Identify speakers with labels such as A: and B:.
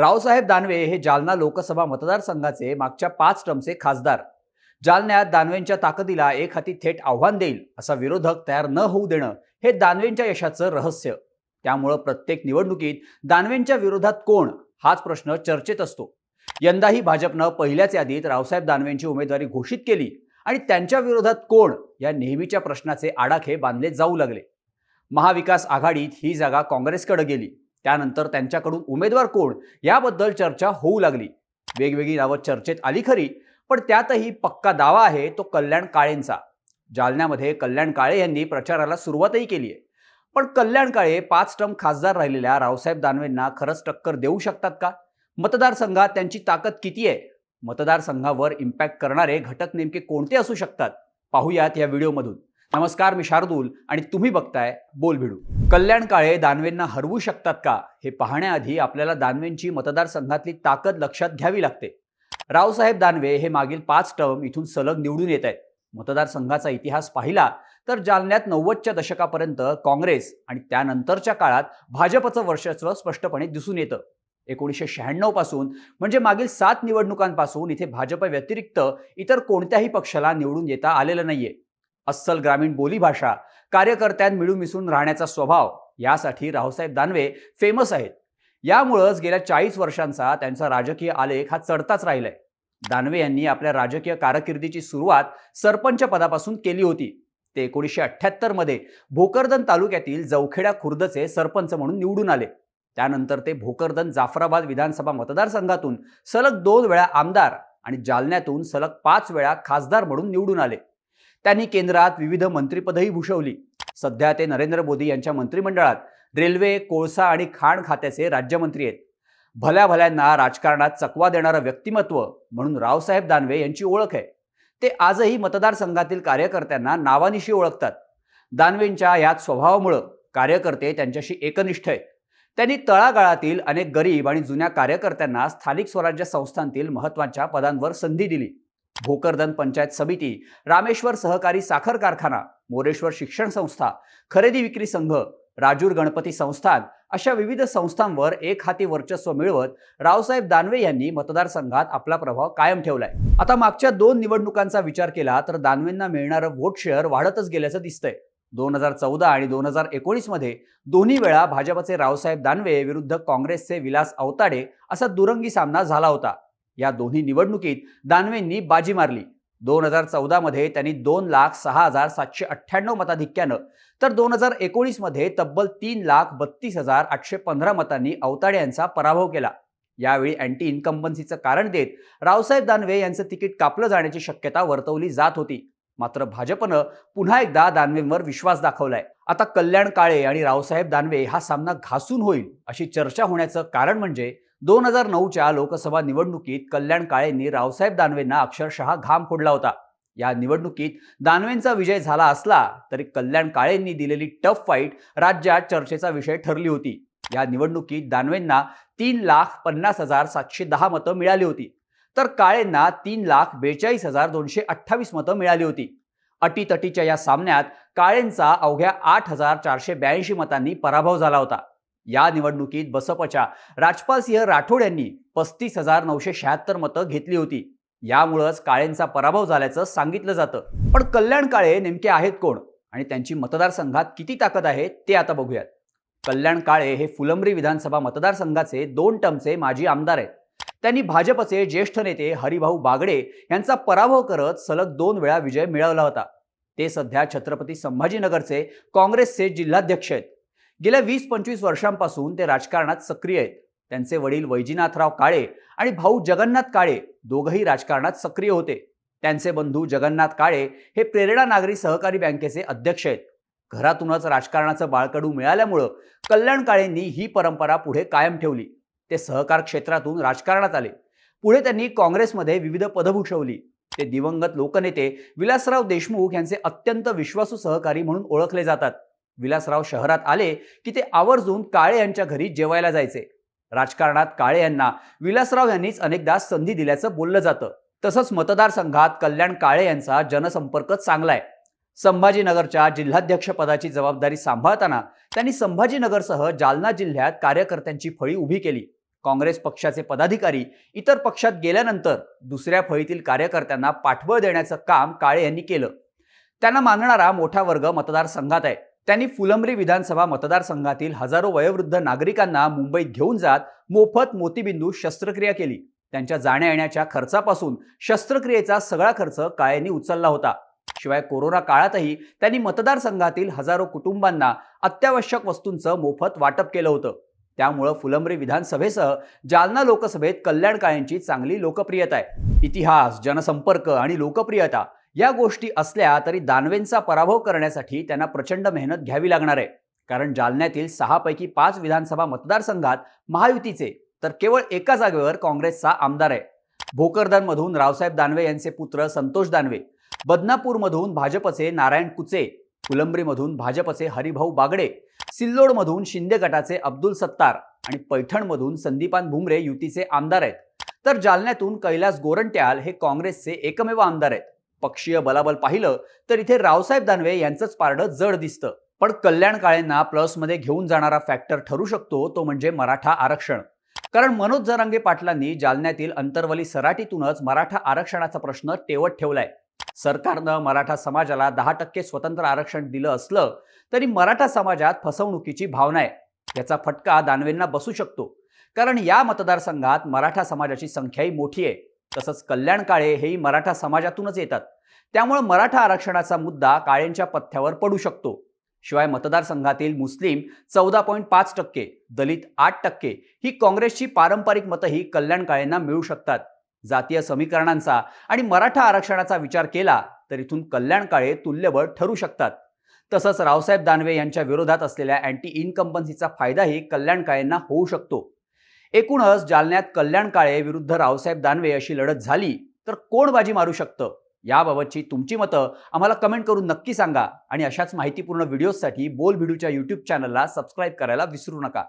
A: रावसाहेब दानवे हे जालना लोकसभा मतदारसंघाचे मागच्या पाच टर्मचे खासदार. जालन्यात दानवेंच्या ताकदीला एक हाती थेट आव्हान देईल असा विरोधक तयार न होऊ देणं हे दानवेंच्या यशाचं रहस्य. त्यामुळं प्रत्येक निवडणुकीत दानवेंच्या विरोधात कोण? हाच प्रश्न चर्चेत असतो. यंदाही भाजपनं पहिल्याच यादीत रावसाहेब दानवेंची उमेदवारी घोषित केली आणि त्यांच्या विरोधात कोण? या नेहमीच्या प्रश्नाचे आडाखे बांधले जाऊ लागले. महाविकास आघाडीत ही जागा काँग्रेसकडे गेली. त्यानंतर त्यांच्याकडून उमेदवार कोण याबद्दल चर्चा होऊ लागली. वेगवेगळी नावं चर्चेत आली खरी पण त्यातही पक्का दावा आहे तो कल्याण काळेंचा. जालन्यामध्ये कल्याण काळे यांनी प्रचाराला सुरुवातही केली आहे. पण कल्याण काळे पाच टर्म खासदार राहिलेल्या रावसाहेब दानवेंना खरंच टक्कर देऊ शकतात का? मतदारसंघात त्यांची ताकद किती आहे? मतदारसंघावर इम्पॅक्ट करणारे घटक नेमके कोणते असू शकतात? पाहूयात या व्हिडिओमधून. नमस्कार मी शार्दूल आणि तुम्ही बघताय बोल भिडू. कल्याण काळे दानवेंना हरवू शकतात का हे पाहण्याआधी आपल्याला दानवेंची मतदारसंघातली ताकद लक्षात घ्यावी लागते. रावसाहेब दानवे हे मागील पाच टर्म इथून सलग निवडून येत आहेत. मतदारसंघाचा इतिहास पाहिला तर जालन्यात नव्वदच्या दशकापर्यंत काँग्रेस आणि त्यानंतरच्या काळात भाजपचं वर्चस्व स्पष्टपणे दिसून येतं. एकोणीसशे शहाण्णवपासून म्हणजे मागील सात निवडणुकांपासून इथे भाजप व्यतिरिक्त इतर कोणत्याही पक्षाला निवडून येता आलेलं नाहीये. अस्सल ग्रामीण बोलीभाषा कार्यकर्त्यां मिळून मिसळून राहण्याचा स्वभाव यासाठी रावसाहेब दानवे फेमस आहेत. यामुळंच गेल्या चाळीस वर्षांचा त्यांचा राजकीय आलेख हा चढताच राहिलाय. दानवे यांनी आपल्या राजकीय कारकिर्दीची सुरुवात सरपंच पदापासून केली होती. ते एकोणीसशे अठ्ठ्याहत्तरमध्ये भोकरदन तालुक्यातील जवखेडा खुर्दचे सरपंच म्हणून निवडून आले. त्यानंतर ते भोकरदन जाफराबाद विधानसभा मतदारसंघातून सलग दोन वेळा आमदार आणि जालन्यातून सलग पाच वेळा खासदार म्हणून निवडून आले. त्यांनी केंद्रात विविध मंत्रिपदही भूषवली. सध्या ते नरेंद्र मोदी यांच्या मंत्रिमंडळात रेल्वे कोळसा आणि खाण खात्याचे राज्यमंत्री आहेत. भल्या भल्यांना राजकारणात चकवा देणारं व्यक्तिमत्व म्हणून रावसाहेब दानवे यांची ओळख आहे. ते आजही मतदारसंघातील कार्यकर्त्यांना नावानिशी ओळखतात. दानवेंच्या याच स्वभावामुळं कार्यकर्ते त्यांच्याशी एकनिष्ठ आहेत. त्यांनी तळागाळातील अनेक गरीब आणि जुन्या कार्यकर्त्यांना स्थानिक स्वराज्य संस्थांतील महत्त्वाच्या पदांवर संधी दिली. भोकरदन पंचायत समिती रामेश्वर सहकारी साखर कारखाना मोरेश्वर शिक्षण संस्था खरेदी विक्री संघ राजूर गणपती संस्थान अशा विविध संस्थांवर एक हाती वर्चस्व मिळवत रावसाहेब दानवे यांनी मतदारसंघात आपला प्रभाव कायम ठेवलाय. आता मागच्या दोन निवडणुकांचा विचार केला तर दानवेंना मिळणारं वोट शेअर वाढतच गेल्याचं दिसतंय. दोन हजार चौदा आणि दोन हजार एकोणीसमध्ये दोन्ही वेळा भाजपचे रावसाहेब दानवे विरुद्ध काँग्रेसचे विलास अवताडे असा दुरंगी सामना झाला होता. या दोन्ही निवडणुकीत दानवेंनी बाजी मारली. दोन हजार चौदामध्ये त्यांनी दोन लाख सहा हजार सातशे अठ्ठ्याण्णव मताधिक्यानं तर दोन हजार एकोणीसमध्ये तब्बल तीन लाख बत्तीस हजार आठशे पंधरा मतांनी अवताडे यांचा पराभव केला. यावेळी अँटी इन्कम्बन्सीचं कारण देत रावसाहेब दानवे यांचं तिकीट कापलं जाण्याची शक्यता वर्तवली जात होती. मात्र भाजपनं पुन्हा एकदा दानवेंवर विश्वास दाखवलाय. आता कल्याण काळे आणि रावसाहेब दानवे हा सामना घासून होईल अशी चर्चा होण्याचं कारण म्हणजे दोन हजार नऊच्या लोकसभा निवडणुकीत कल्याण काळेंनी रावसाहेब दानवेंना अक्षरशः घाम फोडला होता. या निवडणुकीत दानवेंचा विजय झाला असला तरी कल्याण काळेंनी दिलेली टफ फाईट राज्यात चर्चेचा विषय ठरली होती. या निवडणुकीत दानवेंना तीन लाख पन्नास हजार सातशे दहा मतं मिळाली होती. तर काळेंना तीन लाख बेचाळीस हजार दोनशे अठ्ठावीस मतं मिळाली होती. अटीतटीच्या या सामन्यात काळेंचा अवघ्या आठ हजार चारशे ब्याऐंशी मतांनी पराभव झाला होता. या निवडणुकीत बसपच्या राजपाल सिंह राठोड यांनी पस्तीस हजार नऊशे शहात्तर मतं घेतली होती. यामुळंच काळेंचा पराभव झाल्याचं सांगितलं जातं. पण कल्याण काळे नेमके आहेत कोण? आणि त्यांची मतदारसंघात किती ताकद आहे ते आता बघूयात. कल्याण काळे हे फुलंब्री विधानसभा मतदारसंघाचे दोन टर्मचे माजी आमदार आहेत. त्यांनी भाजपचे ज्येष्ठ नेते हरिभाऊ बागडे यांचा पराभव करत सलग दोन वेळा विजय मिळवला होता. ते सध्या छत्रपती संभाजीनगरचे काँग्रेसचे जिल्हाध्यक्ष आहेत. गेल्या वीस पंचवीस वर्षांपासून ते राजकारणात सक्रिय आहेत. त्यांचे वडील वैजीनाथराव काळे आणि भाऊ जगन्नाथ काळे दोघंही राजकारणात सक्रिय होते. त्यांचे बंधू जगन्नाथ काळे हे प्रेरणा नागरी सहकारी बँकेचे अध्यक्ष आहेत. घरातूनच राजकारणाचं बाळकडू मिळाल्यामुळं कल्याण काळेंनी ही परंपरा पुढे कायम ठेवली. ते सहकार क्षेत्रातून राजकारणात आले. पुढे त्यांनी काँग्रेसमध्ये विविध पदं भूषवली. ते दिवंगत लोकनेते विलासराव देशमुख यांचे अत्यंत विश्वासू सहकारी म्हणून ओळखले जातात. विलासराव शहरात आले की ते आवर्जून काळे यांच्या घरी जेवायला जायचे. राजकारणात काळे यांना विलासराव यांनीच अनेकदा संधी दिल्याचं बोललं जातं. तसंच मतदारसंघात कल्याण काळे यांचा जनसंपर्क चांगला आहे संभाजीनगरच्या जिल्हाध्यक्षपदाची जबाबदारी सांभाळताना त्यांनी संभाजीनगरसह जालना जिल्ह्यात कार्यकर्त्यांची फळी उभी केली. काँग्रेस पक्षाचे पदाधिकारी इतर पक्षात गेल्यानंतर दुसऱ्या फळीतील कार्यकर्त्यांना पाठबळ देण्याचं काम काळे यांनी केलं. त्यांना मानणारा मोठा वर्ग मतदारसंघात आहे. त्यांनी फुलंब्री विधानसभा मतदारसंघातील हजारो वयोवृद्ध नागरिकांना मुंबईत घेऊन जात मोफत मोतीबिंदू शस्त्रक्रिया केली. त्यांच्या जाण्या येण्याच्या खर्चापासून शस्त्रक्रियेचा सगळा खर्च काळेंनी उचलला होता. शिवाय कोरोना काळातही त्यांनी मतदारसंघातील हजारो कुटुंबांना अत्यावश्यक वस्तूंचं मोफत वाटप केलं होतं. त्यामुळं फुलंब्री विधानसभेसह जालना लोकसभेत कल्याण काळेंची चांगली लोकप्रियता आहे. इतिहास जनसंपर्क आणि लोकप्रियता या गोष्टी असल्या तरी दानवेंचा पराभव करण्यासाठी त्यांना प्रचंड मेहनत घ्यावी लागणार आहे. कारण जालन्यातील सहापैकी पाच विधानसभा मतदारसंघात महायुतीचे तर केवळ एका जागेवर काँग्रेसचा आमदार आहे. भोकरदनमधून रावसाहेब दानवे यांचे पुत्र संतोष दानवे बदनापूरमधून भाजपचे नारायण कुचे फुलंब्रीमधून भाजपचे हरिभाऊ बागडे सिल्लोडमधून शिंदे गटाचे अब्दुल सत्तार आणि पैठणमधून संदीपान भुमरे युतीचे आमदार आहेत. तर जालन्यातून कैलास गोरंट्याल हे काँग्रेसचे एकमेव आमदार आहेत. पक्षीय बलाबल पाहिलं तर इथे रावसाहेब दानवे यांचंच पारडं जड दिसतं. पण कल्याण काळेंना प्लसमध्ये घेऊन जाणारा फॅक्टर ठरू शकतो तो म्हणजे मराठा आरक्षण. कारण मनोज जरांगे पाटलांनी जालन्यातील अंतरवली सराटीतूनच मराठा आरक्षणाचा प्रश्न टेवत ठेवलाय. सरकारनं मराठा समाजाला दहा टक्के स्वतंत्र आरक्षण दिलं असलं तरी मराठा समाजात फसवणुकीची भावना आहे. याचा फटका दानवेंना बसू शकतो. कारण या मतदारसंघात मराठा समाजाची संख्याही मोठी आहे. तसंच कल्याण काळे हेही मराठा समाजातूनच येतात. त्यामुळे मराठा आरक्षणाचा मुद्दा काळेंच्या पथ्यावर पडू शकतो. शिवाय मतदारसंघातील मुस्लिम चौदा पॉईंट पाच टक्के दलित आठ टक्के ही काँग्रेसची पारंपरिक मतंही कल्याण काळेंना मिळू शकतात. जातीय समीकरणांचा आणि मराठा आरक्षणाचा विचार केला तर इथून कल्याण काळे तुल्यबळ ठरू शकतात. तसंच रावसाहेब दानवे यांच्या विरोधात असलेल्या अँटी इनकम्पन्सीचा फायदाही कल्याण काळेंना होऊ शकतो. एकूणच जालन्यात कल्याण काळे विरुद्ध रावसाहेब दानवे अशी लढत झाली तर कोण बाजी मारू शकतं? याबाबतची तुमची मतं आम्हाला कमेंट करून नक्की सांगा आणि अशाच माहितीपूर्ण व्हिडिओजसाठी बोल व्हिडिओच्या यूट्यूब चॅनलला सबस्क्राईब करायला विसरू नका.